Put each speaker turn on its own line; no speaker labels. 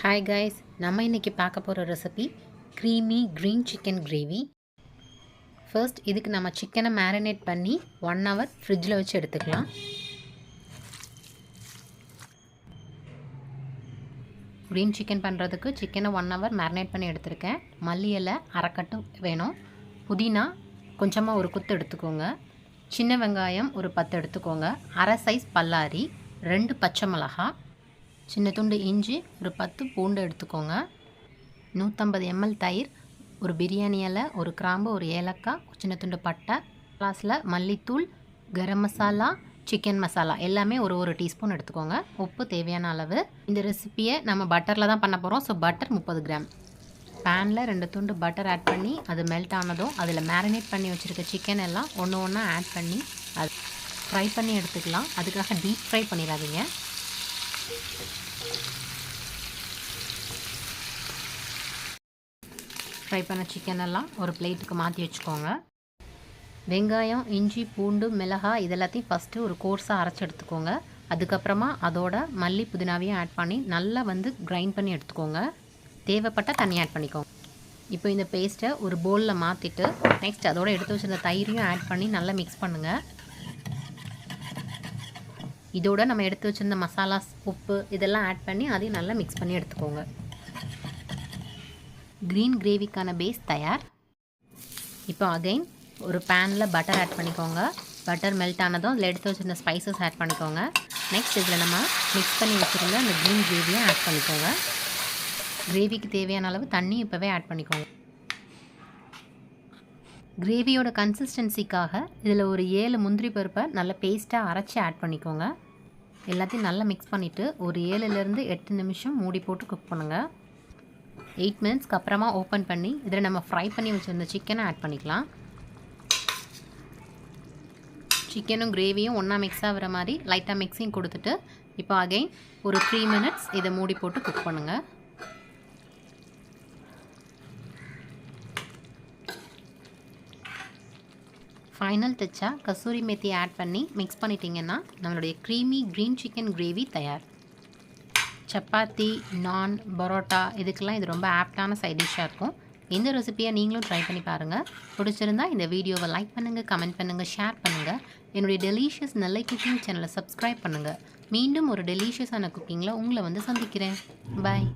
Hi guys நம்ம இன்றைக்கி பார்க்க போகிற recipe creamy green chicken gravy first இதுக்கு நம்ம சிக்கனை மேரினேட் பண்ணி ஒன் ஹவர் ஃப்ரிட்ஜில் வச்சு எடுத்துக்கலாம். க்ரீன் சிக்கன் பண்ணுறதுக்கு சிக்கனை ஒன் ஹவர் மேரினேட் பண்ணி எடுத்திருக்கேன். மல்லி இலை அரைக்கட்டு வேணும். புதினா கொஞ்சமாக ஒரு குத்து எடுத்துக்கோங்க. சின்ன வெங்காயம் ஒரு பத்து எடுத்துக்கோங்க. அரை சைஸ் பல்லாரி ரெண்டு பச்சை மிளகா சின்ன துண்டு இஞ்சி ஒரு பத்து பூண்டு எடுத்துக்கோங்க. நூற்றம்பது எம்எல் தயிர் ஒரு பிரியாணி இலை ஒரு கிராம்பு ஒரு ஏலக்காய் சின்ன துண்டு பட்டை கிளாஸில் மல்லித்தூள் கரம் மசாலா சிக்கன் மசாலா எல்லாமே ஒரு ஒரு டீஸ்பூன் எடுத்துக்கோங்க. உப்பு தேவையான அளவு. இந்த ரெசிப்பியை நம்ம பட்டரில் தான் பண்ண போகிறோம் ஸோ பட்டர் முப்பது கிராம். பேனில் ரெண்டு துண்டு பட்டர் ஆட் பண்ணி அது மெல்ட் ஆனதும் அதில் மேரினேட் பண்ணி வச்சுருக்க சிக்கன் எல்லாம் ஒன்று ஒன்றா ஆட் பண்ணி அது ஃப்ரை பண்ணி எடுத்துக்கலாம். அதுக்காக டீப் ஃப்ரை பண்ணிடாதீங்க. ஃப்ரை பண்ண சிக்கன் எல்லாம் ஒரு பிளேட்டுக்கு மாற்றி வச்சுக்கோங்க. வெங்காயம் இஞ்சி பூண்டு மிளகாய் இதெல்லாத்தையும் ஃபஸ்ட்டு ஒரு கோர்ஸாக அரைச்சி எடுத்துக்கோங்க. அதுக்கப்புறமா அதோட மல்லி புதினாவையும் ஆட் பண்ணி நல்லா வந்து கிரைண்ட் பண்ணி எடுத்துக்கோங்க. தேவைப்பட்டால் தண்ணி ஆட் பண்ணிக்கோங்க. இப்போ இந்த பேஸ்ட்டை ஒரு பவுலில் மாற்றிட்டு நெக்ஸ்ட் அதோட எடுத்து வச்சுருந்த தயிரையும் ஆட் பண்ணி நல்லா மிக்ஸ் பண்ணுங்கள் இதோட நம்ம எடுத்து வச்சுருந்த மசாலாஸ் உப்பு இதெல்லாம் ஆட் பண்ணி அதையும் நல்லா மிக்ஸ் பண்ணி எடுத்துக்கோங்க. க்ரீன் கிரேவிக்கான பேஸ் தயார். இப்போ அகைன் ஒரு பேனில் பட்டர் ஆட் பண்ணிக்கோங்க. பட்டர் மெல்ட் ஆனதும் அதில் எடுத்து வச்சுருந்த ஸ்பைசஸ் ஆட் பண்ணிக்கோங்க. நெக்ஸ்ட் இதில் நம்ம மிக்ஸ் பண்ணி வச்சுருந்த அந்த க்ரீன் கிரேவியை ஆட் பண்ணிக்கோங்க. கிரேவிக்கு தேவையான அளவு தண்ணி இப்போவே ஆட் பண்ணிக்கோங்க. கிரேவியோட கன்சிஸ்டன்சிக்காக இதில் ஒரு ஏழு முந்திரி பருப்பை நல்லா பேஸ்ட்டாக அரைச்சி ஆட் பண்ணிக்கோங்க. எல்லாத்தையும் நல்லா மிக்ஸ் பண்ணிவிட்டு ஒரு ஏழுலேருந்து எட்டு நிமிஷம் மூடி போட்டு குக் பண்ணுங்கள் எயிட் மினிட்ஸ்க்கு அப்புறமா ஓப்பன் பண்ணி இதில் நம்ம ஃப்ரை பண்ணி வச்சுருந்த சிக்கனை ஆட் பண்ணிக்கலாம். சிக்கனும் கிரேவியும் ஒன்றா மிக்ஸ் ஆகிற மாதிரி லைட்டாக மிக்ஸிங் கொடுத்துட்டு இப்போ அகைன் ஒரு த்ரீ மினிட்ஸ் இதை மூடி போட்டு குக் பண்ணுங்கள் ஃபைனல் டச்சாக கசூரி மெத்தி ஆட் பண்ணி மிக்ஸ் பண்ணிட்டீங்கன்னா நம்மளுடைய க்ரீமி க்ரீன் சிக்கன் கிரேவி தயார். சப்பாத்தி நான் பரோட்டா இதுக்கெல்லாம் இது ரொம்ப ஆப்டான சைட் டிஷ்ஷாக இருக்கும். இந்த ரெசிப்பியை நீங்களும் ட்ரை பண்ணி பாருங்கள் பிடிச்சிருந்தா இந்த வீடியோவை லைக் பண்ணுங்கள் கமெண்ட் பண்ணுங்கள் ஷேர் பண்ணுங்கள் என்னுடைய டெலிஷியஸ் நெல்லை குக்கிங் சேனலை சப்ஸ்கிரைப் பண்ணுங்கள் மீண்டும் ஒரு டெலிஷியஸான குக்கிங்கில் உங்களை வந்து சந்திக்கிறேன். பாய்